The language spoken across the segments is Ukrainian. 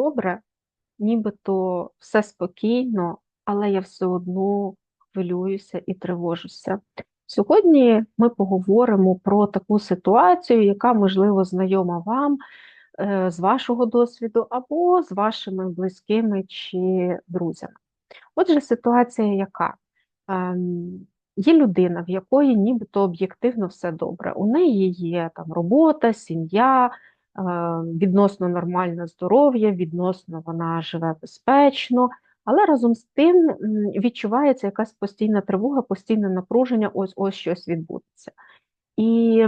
добре, нібито все спокійно, але я все одно хвилююся і тривожуся. Сьогодні ми поговоримо про таку ситуацію, яка, можливо, знайома вам е, з вашого досвіду або з вашими близькими чи друзями. Отже, ситуація яка? Ем, Є людина, в якої нібито об'єктивно все добре. У неї є там робота, сім'я, відносно нормальне здоров'я, відносно вона живе безпечно, але разом з тим відчувається якась постійна тривога, постійне напруження, ось ось щось відбудеться. І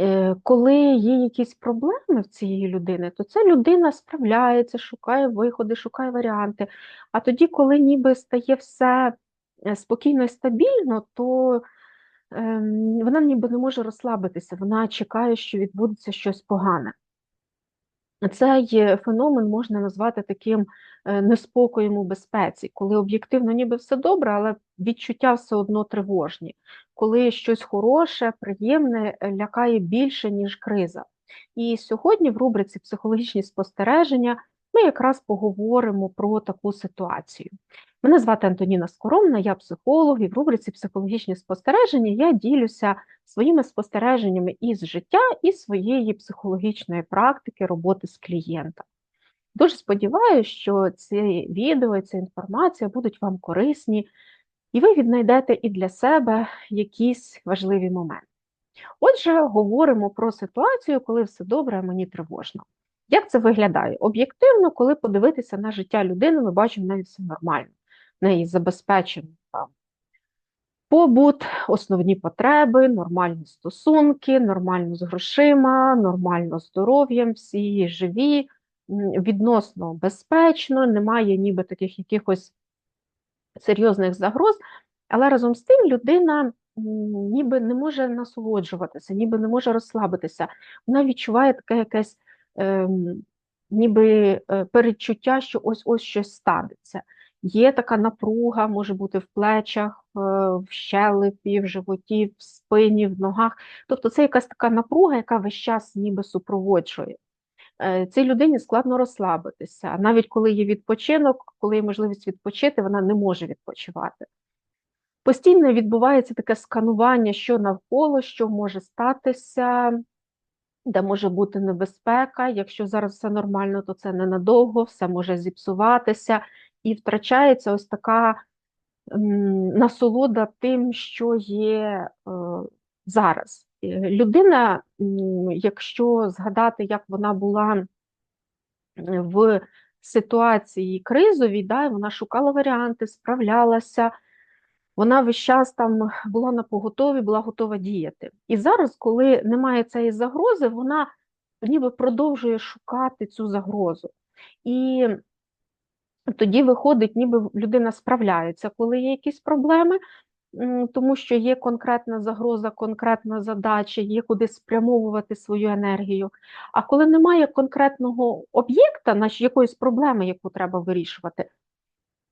е, коли є якісь проблеми в цієї людини, то ця людина справляється, шукає виходи, шукає варіанти. А тоді, коли ніби стає все е, спокійно і стабільно, то ем, вона ніби не може розслабитися, вона чекає, що відбудеться щось погане. Цей феномен можна назвати таким е, неспокоєм у безпеці, коли об'єктивно ніби все добре, але відчуття все одно тривожні, коли щось хороше, приємне е, лякає більше, ніж криза. І сьогодні в рубриці психологічні спостереження ми якраз поговоримо про таку ситуацію. Мене звати Антоніна Скоромна, я психолог, і в рубриці психологічні спостереження я ділюся своїми спостереженнями із життя і своєї психологічної практики роботи з клієнтом. Дуже сподіваюся, що ці відео ця інформація будуть вам корисні, і ви віднайдете і для себе якісь важливі моменти. Отже, говоримо про ситуацію, коли все добре, а мені тривожно. Як це виглядає? Об'єктивно, коли подивитися на життя людини, ми бачимо навіть все нормально, неї забезпечено там, побут, основні потреби, нормальні стосунки, нормально з грошима, нормально здоров'ям, всі живі, відносно безпечно, немає ніби таких якихось серйозних загроз, але разом з тим людина ніби не може насолоджуватися, ніби не може розслабитися. Вона відчуває таке якесь ем, ніби е, передчуття, що ось ось щось станеться. Є така напруга, може бути в плечах, е, в щелепі, в животі, в спині, в ногах. Тобто це якась така напруга, яка весь час ніби супроводжує. Е, цій людині складно розслабитися. Навіть коли є відпочинок, коли є можливість відпочити, вона не може відпочивати. Постійно відбувається таке сканування, що навколо, що може статися, де може бути небезпека. Якщо зараз все нормально, то це ненадовго, все може зіпсуватися, і втрачається ось така насолода тим, що є е, зараз. Е, людина, якщо згадати, як вона була в ситуації кризовій, да, вона шукала варіанти, справлялася. Вона весь час там була на поготові, була готова діяти. І зараз, коли немає цієї загрози, вона ніби продовжує шукати цю загрозу. І тоді виходить, ніби людина справляється, коли є якісь проблеми, тому що є конкретна загроза, конкретна задача, є куди спрямовувати свою енергію. А коли немає конкретного об'єкта, якоїсь проблеми, яку треба вирішувати,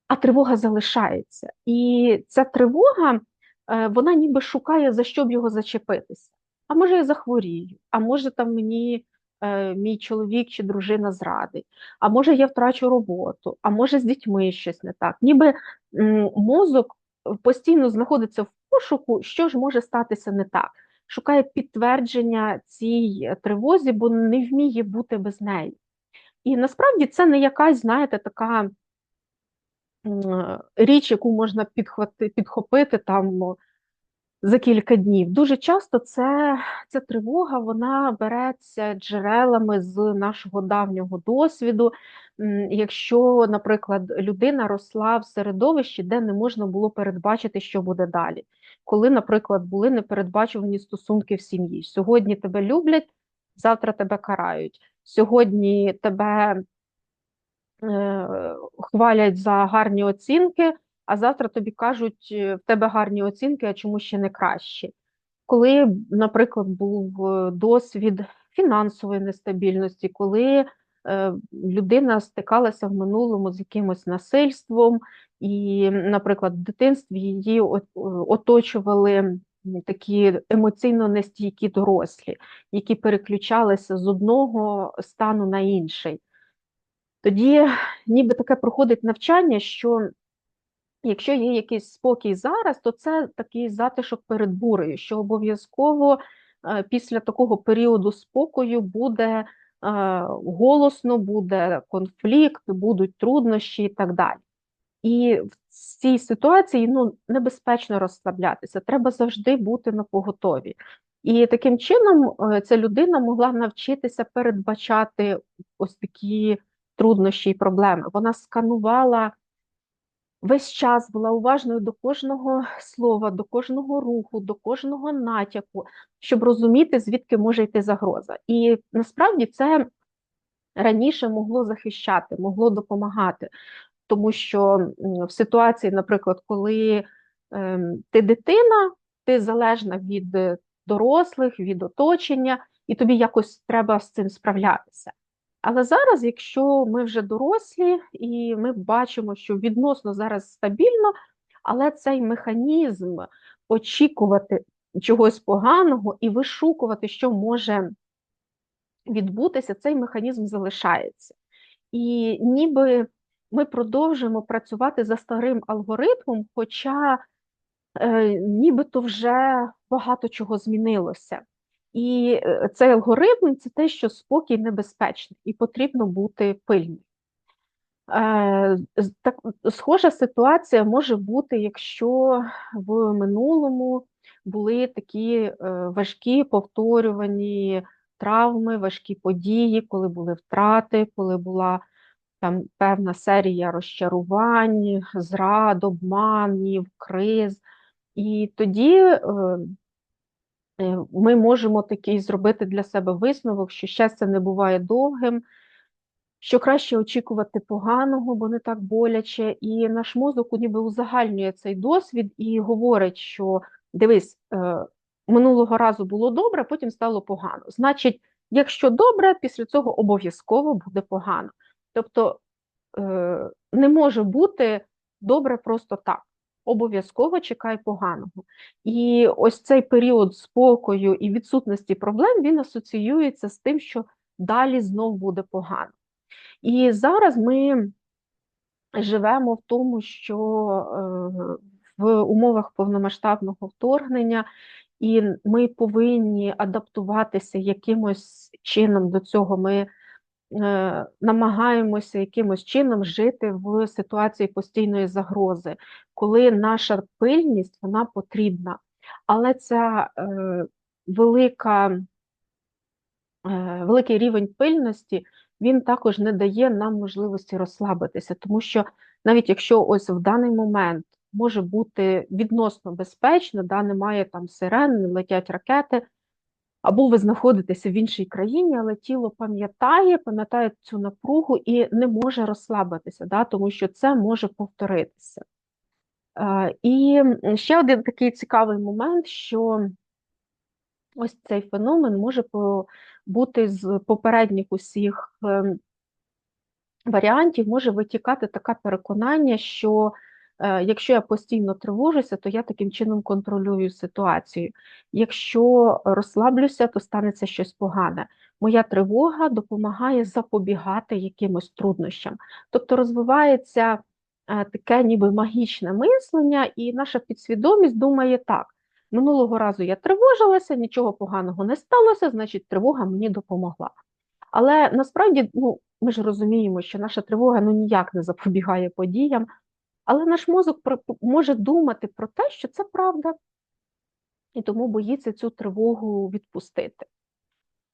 а тривога залишається. І ця тривога, е, вона ніби шукає, за що б його зачепитися. А може, я захворію, а може, там мені мій чоловік чи дружина зрадить, а може, я втрачу роботу, а може, з дітьми щось не так. Ніби мозок постійно знаходиться в пошуку, що ж може статися не так. Шукає підтвердження цій тривозі, бо не вміє бути без неї. І насправді це не якась, знаєте, така річ, яку можна підхвати, підхопити там за кілька днів. Дуже часто це, ця тривога вона береться джерелами з нашого давнього досвіду. Якщо, наприклад, людина росла в середовищі, де не можна було передбачити, що буде далі. Коли, наприклад, були непередбачувані стосунки в сім'ї. Сьогодні тебе люблять, завтра тебе карають. Сьогодні тебе Е, хвалять за гарні оцінки, а завтра тобі кажуть, «Е, в тебе гарні оцінки, а чому ще не кращі. Коли, наприклад, був е, досвід фінансової нестабільності, коли людина стикалася в минулому з якимось насильством, і, наприклад, в дитинстві її оточували такі емоційно нестійкі дорослі, які переключалися з одного стану на інший. тоді ніби таке проходить навчання, що якщо є якийсь спокій зараз, то це такий затишок перед бурею, що обов'язково е, після такого періоду спокою буде е, голосно, буде конфлікт, будуть труднощі і так далі. І в цій ситуації ну, небезпечно розслаблятися, треба завжди бути на поготові. І таким чином е, ця людина могла навчитися передбачати ось такі труднощі і проблеми. Вона сканувала весь час, була уважною до кожного слова, до кожного руху, до кожного натяку, щоб розуміти, звідки може йти загроза. І насправді це раніше могло захищати, могло допомагати. Тому що в ситуації, наприклад, коли е, ти дитина, ти залежна від дорослих, від оточення, і тобі якось треба з цим справлятися. Але зараз, якщо ми вже дорослі, і ми бачимо, що відносно зараз стабільно, але цей механізм очікувати чогось поганого і вишукувати, що може відбутися, цей механізм залишається. І ніби ми продовжуємо працювати за старим алгоритмом, хоча е, нібито вже багато чого змінилося. І е, цей алгоритм це те, що спокій небезпечний, і потрібно бути пильним. Е, так, Схожа ситуація може бути, якщо в минулому були такі е, важкі повторювані травми, важкі події, коли були втрати, коли була там певна серія розчарувань, зрад, обманів, криз. І тоді ми можемо такий зробити для себе висновок, що щастя не буває довгим, що краще очікувати поганого, бо не так боляче. І наш мозок ніби узагальнює цей досвід і говорить, що дивись, е, минулого разу було добре, потім стало погано. Значить, якщо добре, після цього обов'язково буде погано. Тобто е, не може бути добре просто так. Обов'язково чекай поганого. І ось цей період спокою і відсутності проблем він асоціюється з тим, що далі знов буде погано. І зараз ми живемо в тому, що е, в умовах повномасштабного вторгнення, і ми повинні адаптуватися якимось чином до цього. Ми намагаємося якимось чином жити в ситуації постійної загрози, коли наша пильність вона потрібна. Але ця е, велика, е, великий рівень пильності він також не дає нам можливості розслабитися, тому що навіть якщо ось в даний момент може бути відносно безпечно, да, немає там сирен, не летять ракети. Або ви знаходитеся в іншій країні, але тіло пам'ятає, пам'ятає цю напругу і не може розслабитися, да, тому що це може повторитися. Е, і ще один такий цікавий момент, що ось цей феномен може бути з попередніх усіх ем, варіантів, може витікати таке переконання, що якщо я постійно тривожуся, то я таким чином контролюю ситуацію. Якщо розслаблюся, то станеться щось погане. Моя тривога допомагає запобігати якимось труднощам. Тобто розвивається е, таке ніби магічне мислення, і наша підсвідомість думає так. Минулого разу я тривожилася, нічого поганого не сталося, значить, тривога мені допомогла. Але насправді ну, ми ж розуміємо, що наша тривога ну, ніяк не запобігає подіям, але наш мозок може думати про те, що це правда, і тому боїться цю тривогу відпустити.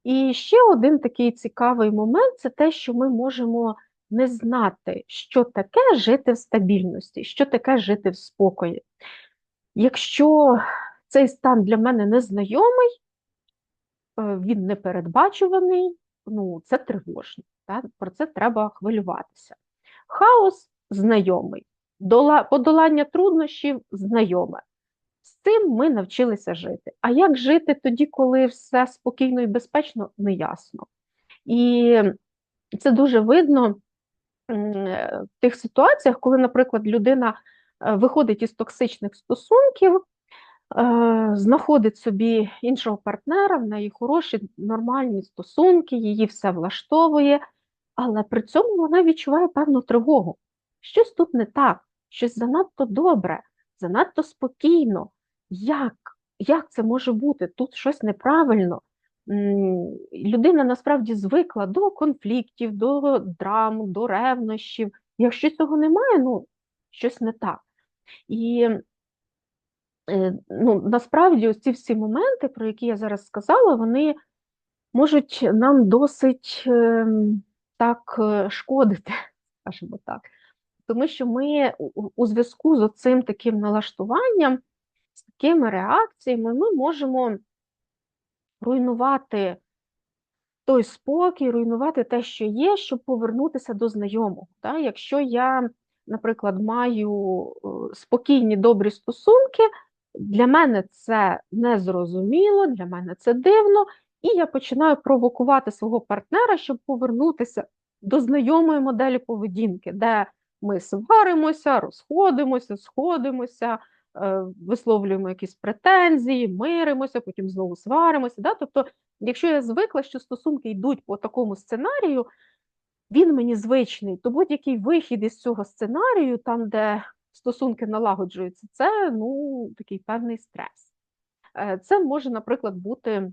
І ще один такий цікавий момент це те, що ми можемо не знати, що таке жити в стабільності, що таке жити в спокої. Якщо цей стан для мене незнайомий, е, він непередбачуваний, ну, це тривожно. Так? Про це треба хвилюватися. Хаос знайомий подолання труднощів знайоме. З цим ми навчилися жити. А як жити тоді, коли все спокійно і безпечно, неясно. І це дуже видно в тих ситуаціях, коли, наприклад, людина е, виходить із токсичних стосунків, е, знаходить собі іншого партнера, в неї хороші, нормальні стосунки, її все влаштовує. але при цьому вона відчуває певну тривогу. Щось тут не так, щось занадто добре, занадто спокійно. Як? Як це може бути? Тут щось неправильно. Людина насправді звикла до конфліктів, до драм, до ревнощів. Якщо цього немає, ну щось не так. І е, ну, насправді ці всі моменти, про які я зараз сказала, вони можуть нам досить ем, так е, шкодити, скажімо так. Тому що ми у зв'язку з цим таким налаштуванням, з такими реакціями, ми можемо руйнувати той спокій, руйнувати те, що є, щоб повернутися до знайомого. Так? Якщо я, наприклад, маю е, спокійні добрі стосунки, для мене це незрозуміло, для мене це дивно, і я починаю провокувати свого партнера, щоб повернутися до знайомої моделі поведінки, де ми сваримося, розходимося, сходимося, е, висловлюємо якісь претензії, миримося, потім знову сваримося. Да? Тобто, якщо я звикла, що стосунки йдуть по такому сценарію, він мені звичний, то будь-який вихід із цього сценарію, там, де стосунки налагоджуються, це ну, такий певний стрес. Е, це може, наприклад, бути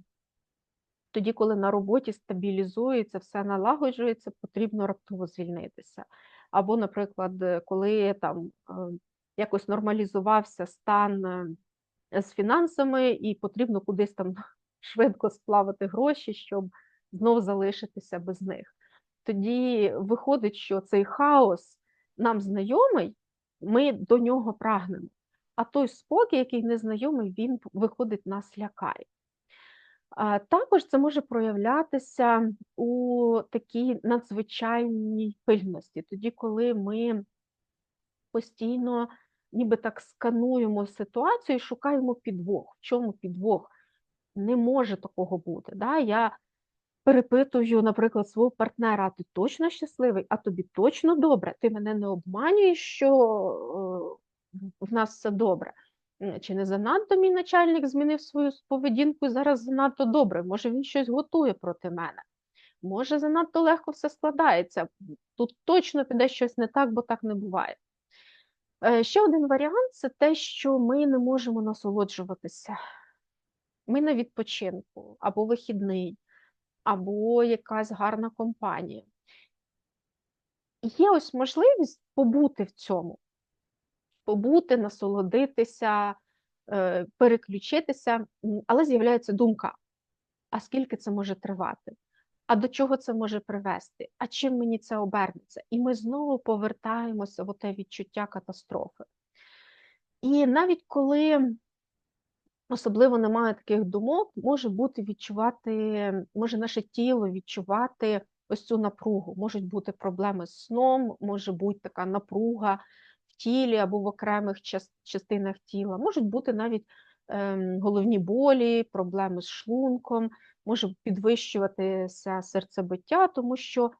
тоді, коли на роботі стабілізується, все налагоджується, потрібно раптово звільнитися. Або, наприклад, е, коли там е, якось нормалізувався стан е, з фінансами, і потрібно кудись там швидко сплавити гроші, щоб знов залишитися без них. Тоді виходить, що цей хаос нам знайомий, ми до нього прагнемо. А той спокій, який незнайомий, він виходить, нас лякає. Також це може проявлятися у такій надзвичайній пильності, тоді, коли ми постійно ніби так скануємо ситуацію і шукаємо підвох. В чому підвох? Не може такого бути. Да? Я перепитую, наприклад, свого партнера, ти точно щасливий, а тобі точно добре, ти мене не обманюєш, що е, в нас все добре. Чи не занадто мій начальник змінив свою поведінку і зараз занадто добре? Може, він щось готує проти мене? Може, занадто легко все складається. Тут точно піде щось не так, бо так не буває. Е, ще один варіант це те, що ми не можемо насолоджуватися. Ми на відпочинку, або вихідний, або якась гарна компанія. Є ось можливість побути в цьому побути, насолодитися, е, переключитися, але з'являється думка: а скільки це може тривати? А до чого це може привести? А чим мені це обернеться? І ми знову повертаємося в те відчуття катастрофи. І навіть коли особливо немає таких думок, може бути відчувати, може наше тіло відчувати ось цю напругу. Можуть бути проблеми з сном, може бути така напруга тілі або в окремих частинах тіла, можуть бути навіть ем, головні болі, проблеми з шлунком, може підвищуватися серцебиття, тому що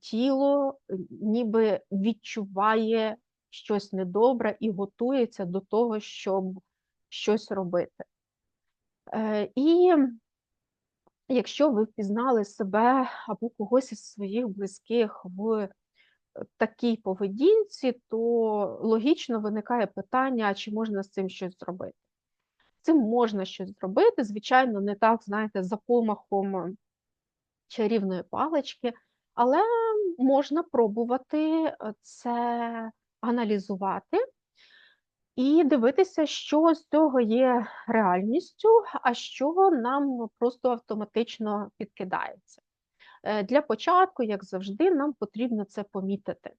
тіло е, ніби відчуває щось недобре і готується до того, щоб щось робити. Е, і якщо ви впізнали себе або когось із своїх близьких в такій поведінці, то логічно виникає питання, чи можна з цим щось зробити. цим можна щось зробити, звичайно, не так, знаєте, за помахом чарівної палички, але можна пробувати е, це аналізувати і дивитися, що з цього є реальністю, а що нам просто автоматично підкидається. Е, для початку, як завжди, нам потрібно це помітити.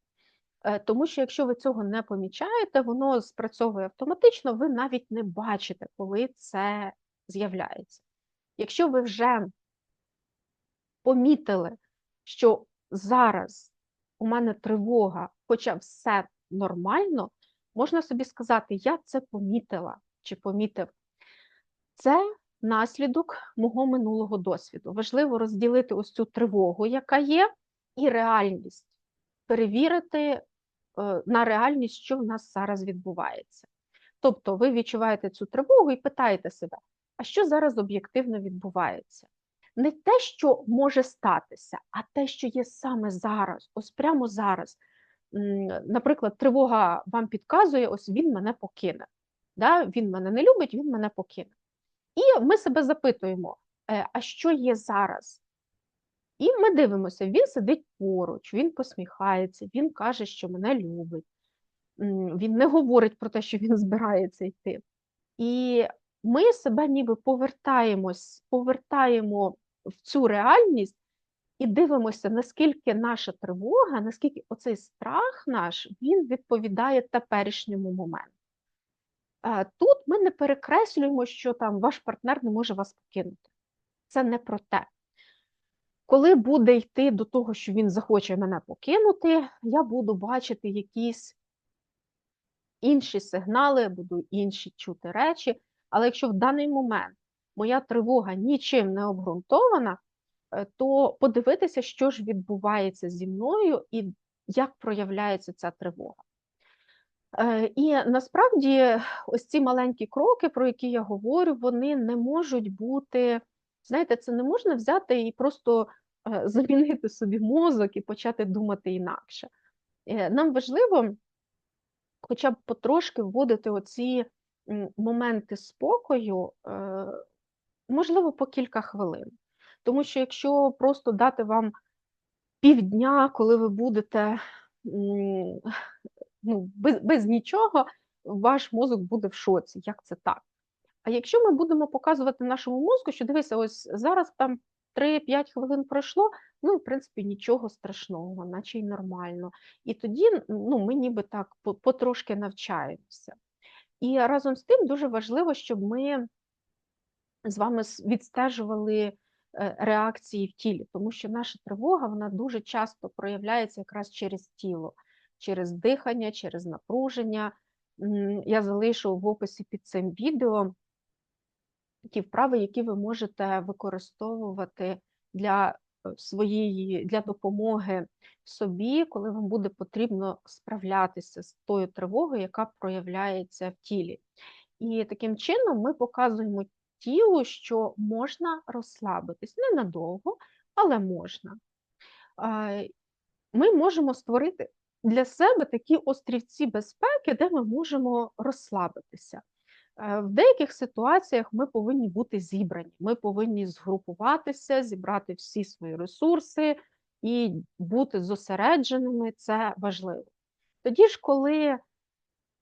Е, тому що якщо ви цього не помічаєте, воно спрацьовує автоматично, ви навіть не бачите, коли це з'являється. Якщо ви вже помітили, що зараз у мене тривога, хоча все нормально, можна собі сказати, я це помітила чи помітив. Це наслідок мого минулого досвіду. Важливо розділити ось цю тривогу, яка є, і реальність, перевірити е, на реальність, що в нас зараз відбувається. Тобто, ви відчуваєте цю тривогу і питаєте себе, а що зараз об'єктивно відбувається? не те, що може статися, а те, що є саме зараз, ось прямо зараз. Наприклад, тривога вам підказує, ось він мене покине. Да? Він мене не любить, він мене покине. І ми себе запитуємо, е, а що є зараз? І ми дивимося, він сидить поруч, він посміхається, він каже, що мене любить. Він не говорить про те, що він збирається йти. І ми себе ніби повертаємось, повертаємо в цю реальність і дивимося, наскільки наша тривога, наскільки оцей страх наш він відповідає теперішньому моменту. Е, Тут ми не перекреслюємо, що там ваш партнер не може вас покинути. Це не про те. Коли буде йти до того, що він захоче мене покинути, я буду бачити якісь інші сигнали, буду інші чути речі. Але якщо в даний момент моя тривога нічим не обґрунтована, е, то подивитися, що ж відбувається зі мною і як проявляється ця тривога. Е, І насправді ось ці маленькі кроки, про які я говорю, вони не можуть бути, знаєте, це не можна взяти і просто е, замінити собі мозок і почати думати інакше. Е, Нам важливо хоча б потрошки вводити оці моменти спокою, можливо, по кілька хвилин. Тому що якщо просто дати вам півдня, коли ви будете ну, без, без нічого, ваш мозок буде в шоці. Як це так? А якщо ми будемо показувати нашому мозку, що дивися, ось зараз там 3-5 хвилин пройшло, ну і в принципі нічого страшного, наче й нормально. І тоді ну, ми ніби так потрошки навчаємося. І разом з тим дуже важливо, щоб ми з вами відстежували е, реакції в тілі, тому що наша тривога вона дуже часто проявляється якраз через тіло, через дихання, через напруження. Я залишу в описі під цим відео ті вправи, які ви можете використовувати для е, своєї для допомоги собі, коли вам буде потрібно справлятися з тою тривогою, яка проявляється в тілі. І таким чином ми показуємо тілу, що можна розслабитись ненадовго, але можна. Ми можемо створити для себе такі острівці безпеки, де ми можемо розслабитися. Е, В деяких ситуаціях ми повинні бути зібрані, ми повинні згрупуватися, зібрати всі свої ресурси і бути зосередженими це важливо. Тоді ж, коли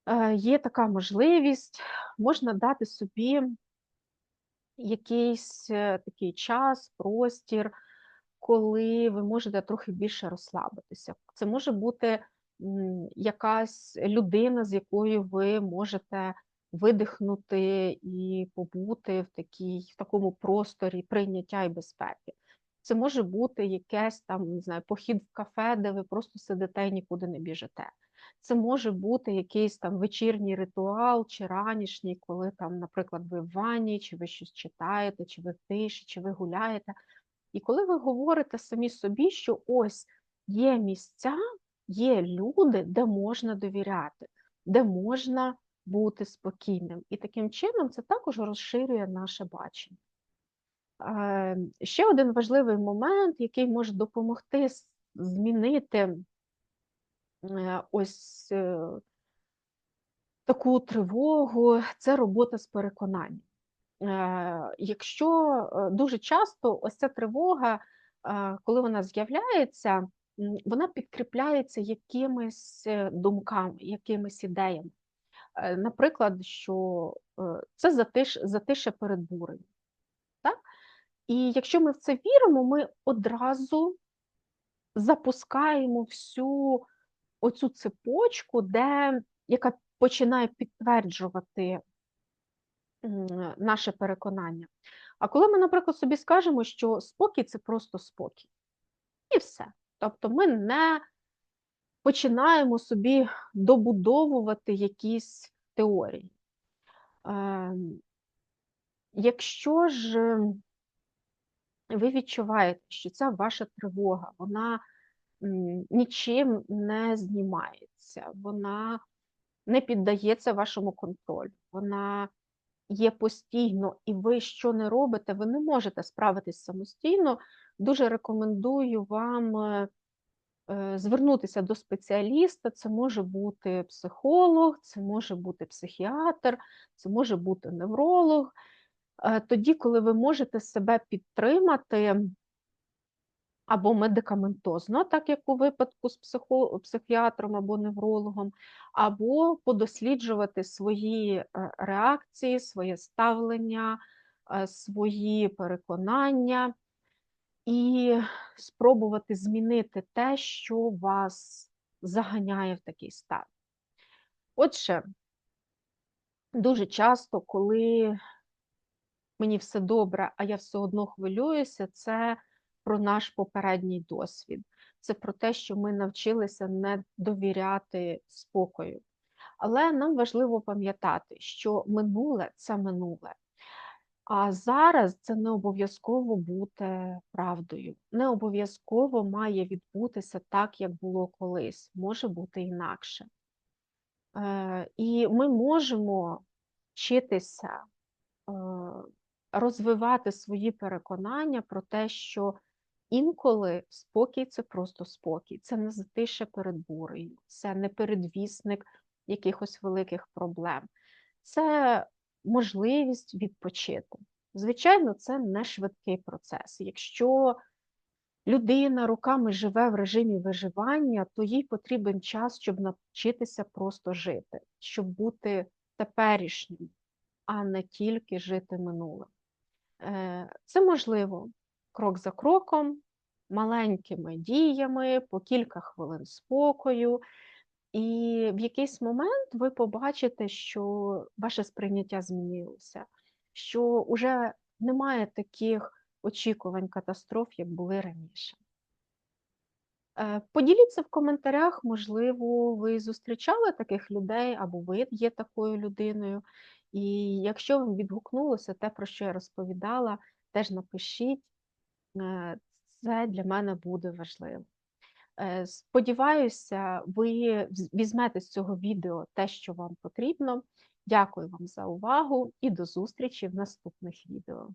е, є така можливість, можна дати собі якийсь е, такий час, простір, коли ви можете трохи більше розслабитися. Це може бути якась людина, з якою ви можете видихнути і побути в такій, в такому просторі прийняття і безпеки. Це може бути якесь там, не знаю, похід в кафе, де ви просто сидите і нікуди не біжите. Це може бути якийсь там вечірній ритуал чи ранішній, коли там, наприклад, ви в ванні, чи ви щось читаєте, чи ви в тиші, чи ви гуляєте. І коли ви говорите самі собі, що ось є місця, є люди, де можна довіряти, де можна бути спокійним. І таким чином це також розширює наше бачення. Е, Ще один важливий момент, який може допомогти змінити е, ось е, таку тривогу, це робота з переконанням. Якщо дуже часто ось ця тривога, коли вона з'являється, вона підкріпляється якимись е, думками, якимись ідеями. Е, Наприклад, що е, це затиш, затише перед бурем. Так? І якщо ми в це віримо, ми одразу запускаємо всю оцю цепочку, де, яка починає підтверджувати наше переконання. А коли ми, наприклад, собі скажемо, що спокій це просто спокій, і все. Тобто ми не починаємо собі добудовувати якісь теорії. Ем, Якщо ж ем, ви відчуваєте, що ця ваша тривога, вона нічим не знімається, вона не піддається вашому контролю, вона є постійно, і ви що не робите, ви не можете справитись самостійно, дуже рекомендую вам е, е, звернутися до спеціаліста. Це може бути психолог, це може бути психіатр, це може бути невролог. Е, Тоді, коли ви можете себе підтримати або медикаментозно, так як у випадку з психіатром або неврологом, або подосліджувати свої е, реакції, своє ставлення, е, свої переконання і спробувати змінити те, що вас заганяє в такий стан. Отже, дуже часто, коли мені все добре, а я все одно хвилююся, це про наш попередній досвід. Це про те, що ми навчилися не довіряти спокою. Але нам важливо пам'ятати, що минуле це минуле. А зараз це не обов'язково бути правдою. Не обов'язково має відбутися так, як було колись, може бути інакше. Е, І ми можемо вчитися е, розвивати свої переконання про те, що інколи спокій це просто спокій, це не затише перед бурею, це не передвісник якихось великих проблем, це можливість відпочити. Звичайно, це не швидкий процес. Якщо людина роками живе в режимі виживання, то їй потрібен час, щоб навчитися просто жити, щоб бути теперішнім, а не тільки жити минулим. Е, Це можливо крок за кроком, маленькими діями, по кілька хвилин спокою. І в якийсь момент ви побачите, що ваше сприйняття змінилося, що вже немає таких очікувань катастроф, як були раніше. Е, Поділіться в коментарях, можливо, ви зустрічали таких людей, або ви є такою людиною. І якщо вам відгукнулося те, про що я розповідала, теж напишіть, Е, це для мене буде важливо. Е, Сподіваюся, ви візьмете з цього відео те, що вам потрібно. Дякую вам за увагу і до зустрічі в наступних відео.